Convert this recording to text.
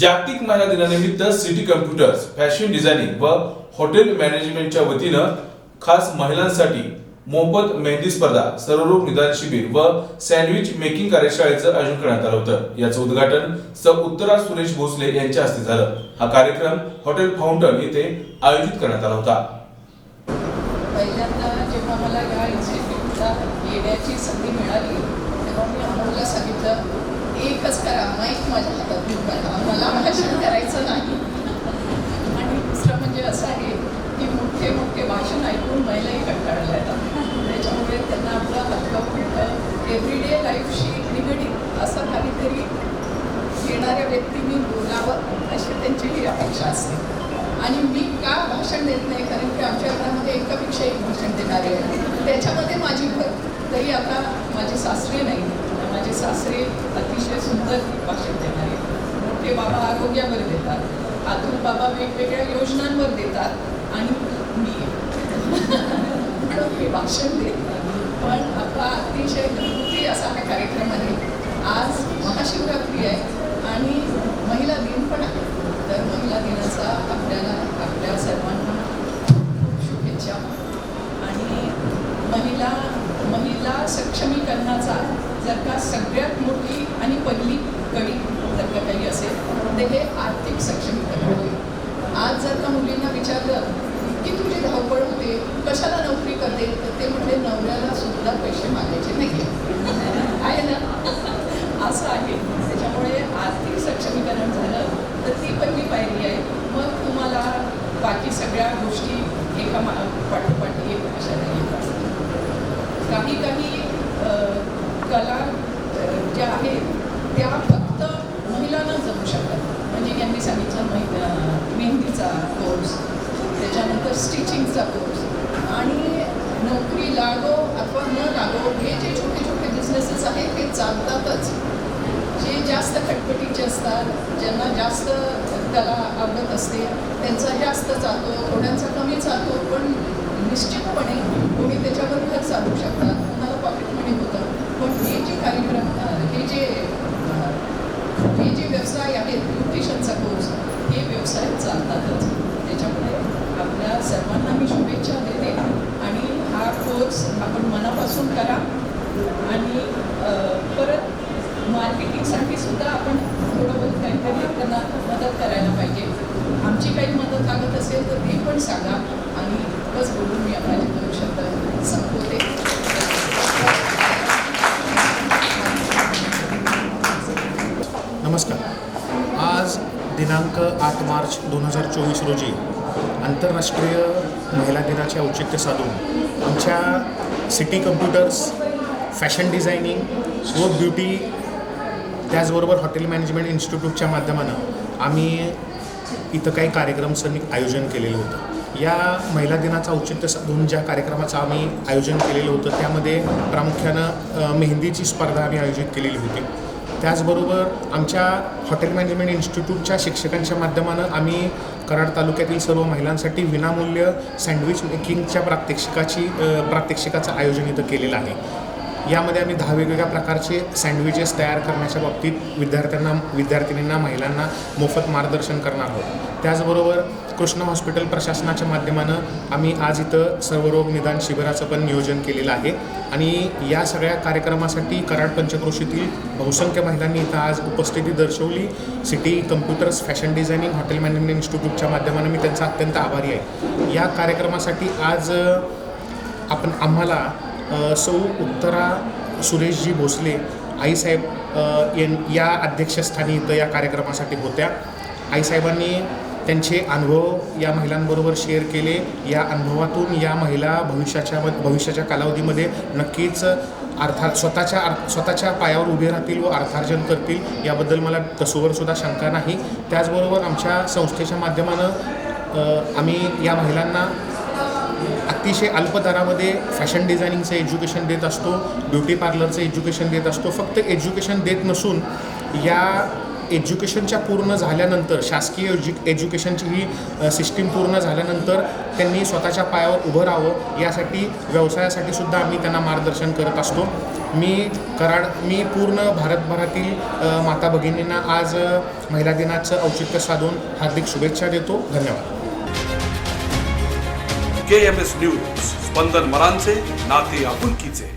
जागतिक महिला दिनानिमित्त सिटी कम्प्युटर्स फॅशन डिझायनिंग व हॉटेल मॅनेजमेंटच्या वतीनं खास महिलांसाठी मोफत मेहंदी स्पर्धा सर्वरूप निदान शिबिर व सँडविच मेकिंग कार्यशाळेचं आयोजन करण्यात आलं होतं. याचं उद्घाटन स. उत्तरा सुरेश भोसले यांच्या हस्ते झालं. हा कार्यक्रम हॉटेल फाउंटन येथे आयोजित करण्यात आला होता. पहिल्यांदा जेव्हा मला या इन्स्टिट्यूटला येण्याची संधी मिळाली तेव्हा मी अमोलला सांगितलं एकच करा. माईक माझ्या हातात घेऊन करा मला भाषण करायचं नाही. आणि दुसरं म्हणजे असं आहे की मोठे मोठे भाषण ऐकून महिलाही कंटाळल्या येतात त्याच्यामुळे त्यांना आपलं हलकं फुलकं एव्हरीडे लाईफशी निगडीत असं काहीतरी येणाऱ्या व्यक्तींनी बोलावं अशी त्यांची ही अपेक्षा असते. आणि मी का भाषण देत नाही? कारण की आमच्या घरामध्ये एकापेक्षा एक भाषण देणारे आहे त्याच्यामध्ये माझी भर तरी आता माझी सासरे नाही. सासरे अतिशय सुंदर भाषण देणारे. मोठे बाबा आरोग्यावर देतात. आतून बाबा वेगवेगळ्या योजनांवर देतात. आणि मी हे भाषण देत पण आपला अतिशय घरगुती असा हा कार्यक्रम आहे. आज महाशिवरात्री आहे आणि महिला दिन पण आहे. तर महिला दिनाचा जर का सगळ्यात मोठी आणि पहिली कडी जर का काही असेल तर हे आर्थिक सक्षमीकरण होईल. आज जर का मुलींना विचारलं की तुझी धावपळ होते? कशाला नोकरी करते तर ते म्हणजे नवऱ्याला सुद्धा पैसे मागायचे नाही आहे ना असं आहे त्याच्यामुळे आर्थिक सक्षमीकरण झालं तर ती पहिली पायरी आहे मग तुम्हाला बाकी सगळ्या गोष्टी एका मा पाठोपाठी एक अशा येतात काही काही अ, कला अ, ज्या आहेत त्या फक्त महिलांना जमू शकतात म्हणजे यांनी सांगितलं मै अ, मेहंदीचा कोर्स त्याच्यानंतर स्टिचिंगचा कोर्स आणि नोकरी लागो अथवा न लागो हे जे छोटे छोटे बिझनेसेस आहेत ते चालतातच. जे जास्त खटपटीचे असतात ज्यांना जास्त त्याला आवडत असते त्यांचा जास्त चालतो थोड्यांचा कमी चालतो पण निश्चितपणे कोणी त्याच्यावर घर चालवू शकतात कोणाला पॉकेट मनी होतं. पण हे जे कार्यक्रम हे जे हे जे व्यवसाय आहेत ब्युटिशियनचा कोर्स हे व्यवसाय चालतातच. त्याच्यामुळे आपल्या सर्वांना मी शुभेच्छा देते. कोर्स आपण मनापासून करा. आणि परत मार्केटिंगसाठी सुद्धा आपण थोडं बहुत काहीतरी त्यांना मदत करायला पाहिजे. आमची काही मदत लागत असेल तर ते पण सांगा. आणि बस बोलून मी आपल्याला दोन शब्द संपवते. नमस्कार. आज दिनांक आठ मार्च दोन हजार चोवीस रोजी आंतरराष्ट्रीय महिला दिनाचे औचित्य साधून आमच्या सिटी कम्प्युटर्स फॅशन डिझायनिंग व ब्युटी त्याचबरोबर हॉटेल मॅनेजमेंट इन्स्टिट्यूटच्या माध्यमानं आम्ही इथं काही कार्यक्रमचं आयोजन केलेलं होतं. या महिला दिनाचं औचित्य साधून ज्या कार्यक्रमाचं आम्ही आयोजन केलेलं होतं त्यामध्ये प्रामुख्यानं मेहंदीची स्पर्धा आम्ही आयोजित केलेली होती. त्याचबरोबर आमच्या हॉटेल मॅनेजमेंट इन्स्टिट्यूटच्या शिक्षकांच्या माध्यमानं आम्ही कराड तालुक्यातील सर्व महिलांसाठी विनामूल्य सँडविच मेकिंगच्या प्रात्यक्षिकाची प्रात्यक्षिकाचं आयोजन इथं केलेलं आहे. यामध्ये आम्ही दहा वेगवेगळ्या प्रकारचे सँडविचेस तयार करण्याच्या बाबतीत विद्यार्थ्यांना विद्यार्थिनींना महिलांना मोफत मार्गदर्शन करणार आहोत. त्याचबरोबर कृष्ण हॉस्पिटल प्रशासनाच्या माध्यमानं आम्ही आज इथं सर्वरोग निदान शिबिराचं पण नियोजन केलेलं आहे. आणि या सगळ्या कार्यक्रमासाठी कराड पंचक्रोशीतील बहुसंख्य महिलांनी इथं आज उपस्थिती दर्शवली. City computers fashion designing hotel management इन्स्टिट्यूटच्या माध्यमानं मी त्यांचा अत्यंत आभारी आहे. या कार्यक्रमासाठी आज आपण आम्हाला सौ उत्तरा सुरेशजी भोसले आईसाहेब यां या अध्यक्षस्थानी इथं या कार्यक्रमासाठी होत्या. आईसाहेबांनी त्यांचे अनुभव या महिलांबरोबर शेअर केले. या अनुभवातून या महिला भविष्याच्या भविष्याच्या कालावधीमध्ये नक्कीच अर्थात स्वतःच्या अर्थ स्वतःच्या पायावर उभे राहतील व अर्थार्जन करतील याबद्दल मला तसोवरसुद्धा शंका नाही. त्याचबरोबर आमच्या संस्थेच्या माध्यमानं आम्ही या महिलांना अतिशय अल्प दरामध्ये फॅशन डिझायनिंगचं एज्युकेशन देत असतो ब्युटी पार्लरचं एज्युकेशन देत असतो. फक्त एज्युकेशन देत नसून या एज्युकेशनच्या पूर्ण झाल्यानंतर शासकीय एज्यु एज्युकेशनची ही सिस्टीम पूर्ण झाल्यानंतर त्यांनी स्वतःच्या पायावर उभं राहावं यासाठी व्यवसायासाठी सुद्धा आम्ही त्यांना मार्गदर्शन करत असतो. मी कराड मी पूर्ण भारतभरातील माता भगिनींना आज महिला दिनाचं औचित्य साधून हार्दिक शुभेच्छा देतो. धन्यवाद. के एम एस न्यूज स्पंदन मरांचे नाते आपुलकीचे.